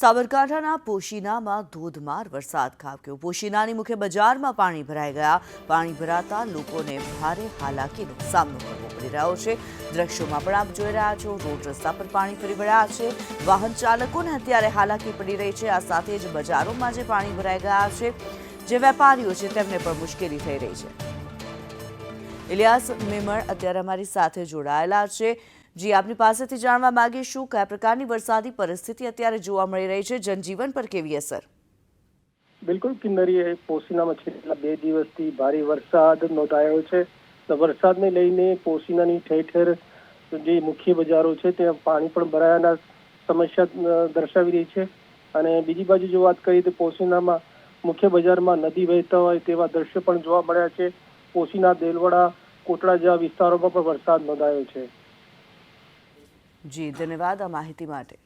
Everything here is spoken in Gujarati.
સાબરકાંઠાના પોશીનામાં ધોધમાર વરસાદ ખાબક્યો. પોશીનાની મુખ્ય બજારમાં પાણી ભરાઈ ગયા. પાણી ભરાતા લોકોને ભારે હાલાકીનો સામનો કરવો પડી રહ્યો છે. દ્રશ્યોમાં પણ આપ જોઈ રહ્યા છો, રોડ રસ્તા પર પાણી ફરી વળ્યા છે. વાહન ચાલકોને અત્યારે હાલાકી પડી રહી છે. આ સાથે જ બજારોમાં જે પાણી ભરાઈ ગયા છે, જે વેપારીઓ છે, તેમને પણ મુશ્કેલી થઈ રહી છે. ઇલિયાસ મેમણ અત્યારે અમારી સાથે જોડાયેલા છે. જી, આપની પાસેથી જાણવા માંગીશું કયા પ્રકારની વરસાદી પરિસ્થિતિ અત્યારે જોવા મળી રહી છે, જનજીવન પર કેવી અસર? બિલકુલ કિન્નરીએ પોસીનામાં છેલ્લા બે દિવસથી ભારે વરસાદ નોંધાયો છે. વરસાદને લઈને પોસીનાની ઠેર ઠેર જે મુખ્ય બજારો છે, ત્યાં પાણી પણ ભરાયાના સમસ્યા દર્શાવી રહી છે. અને બીજી બાજુ જો વાત કરીએ તો પોસીનામાં મુખ્ય બજારમાં નદી વહેતા હોય તેવા દ્રશ્યો પણ જોવા મળ્યા છે. પોસીના દેલવાડા, કોટડા જેવા વિસ્તારોમાં પણ વરસાદ નોંધાયો છે. જી ધન્યવાદ આ માહિતી માટે.